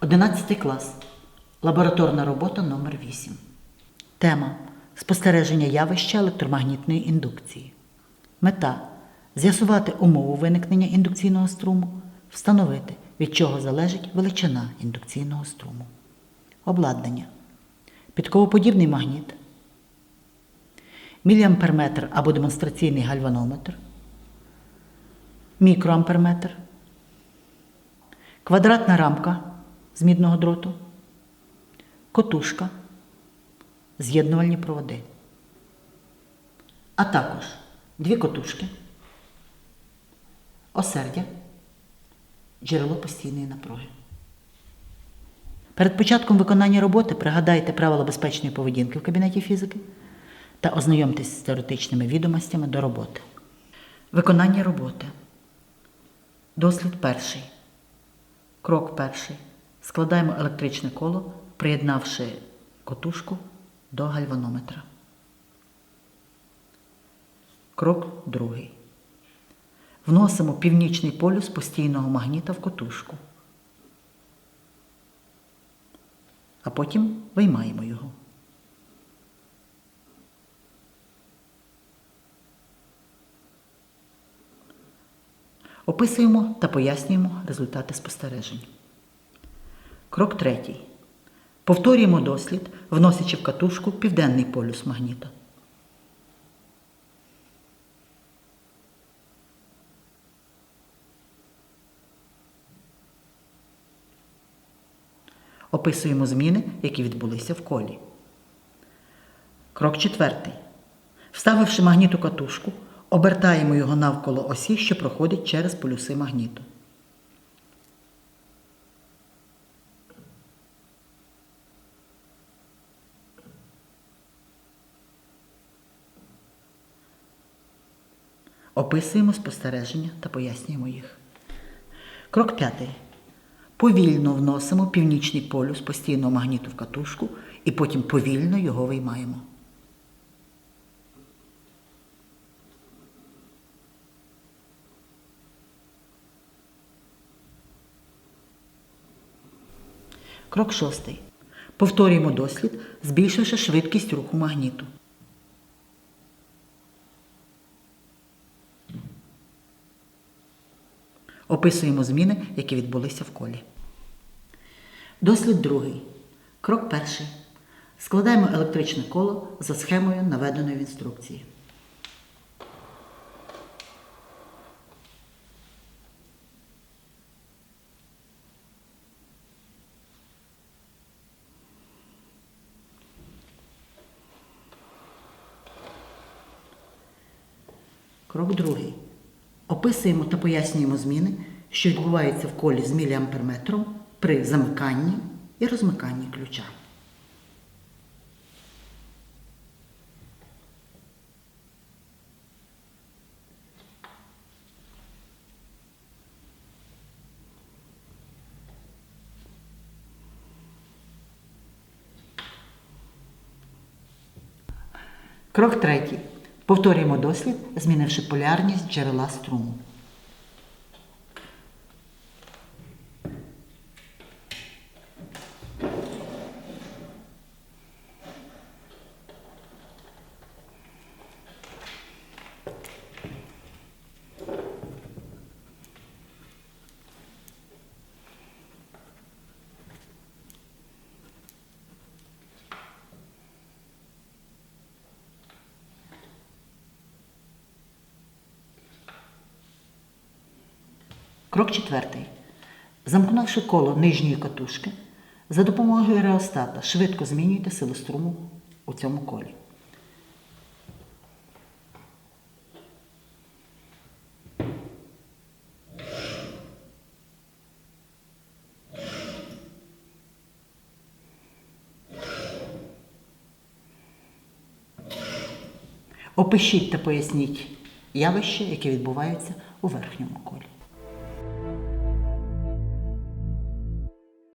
11 клас. Лабораторна робота номер 8 Тема Спостереження явища електромагнітної індукції. Мета з'ясувати умову виникнення індукційного струму, встановити, від чого залежить величина індукційного струму. Обладнання. Підковоподібний магніт, міліамперметр або демонстраційний гальванометр, мікроамперметр, квадратна рамка з мідного дроту, котушка, з'єднувальні проводи, а також дві котушки, осердя, джерело постійної напруги. Перед початком виконання роботи пригадайте правила безпечної поведінки в кабінеті фізики та ознайомтесь з теоретичними відомостями до роботи. Виконання роботи. Дослід перший. Крок перший. Складаємо електричне коло, приєднавши котушку до гальванометра. Крок другий. Вносимо північний полюс постійного магніта в котушку. А потім виймаємо його. Описуємо та пояснюємо результати спостережень. Крок третій. Повторюємо дослід, вносячи в катушку південний полюс магніта. Описуємо зміни, які відбулися в колі. Крок четвертий. Вставивши магніт у катушку, обертаємо його навколо осі, що проходить через полюси магніту. Описуємо спостереження та пояснюємо їх. Крок п'ятий. Повільно вносимо північний полюс постійного магніту в катушку і потім повільно його виймаємо. Крок шостий. Повторюємо дослід, збільшивши швидкість руху магніту. Описуємо зміни, які відбулися в колі. Дослід другий. Крок перший. Складаємо електричне коло за схемою, наведеною в інструкції. Крок другий. Описуємо та пояснюємо зміни, що відбуваються в колі з міліамперметром при замиканні і розмиканні ключа. Крок третій. Повторюємо дослід, змінивши полярність джерела струму. Крок четвертий. Замкнувши коло нижньої катушки, за допомогою реостата швидко змінюйте силу струму у цьому колі. Опишіть та поясніть явища, які відбуваються у верхньому колі.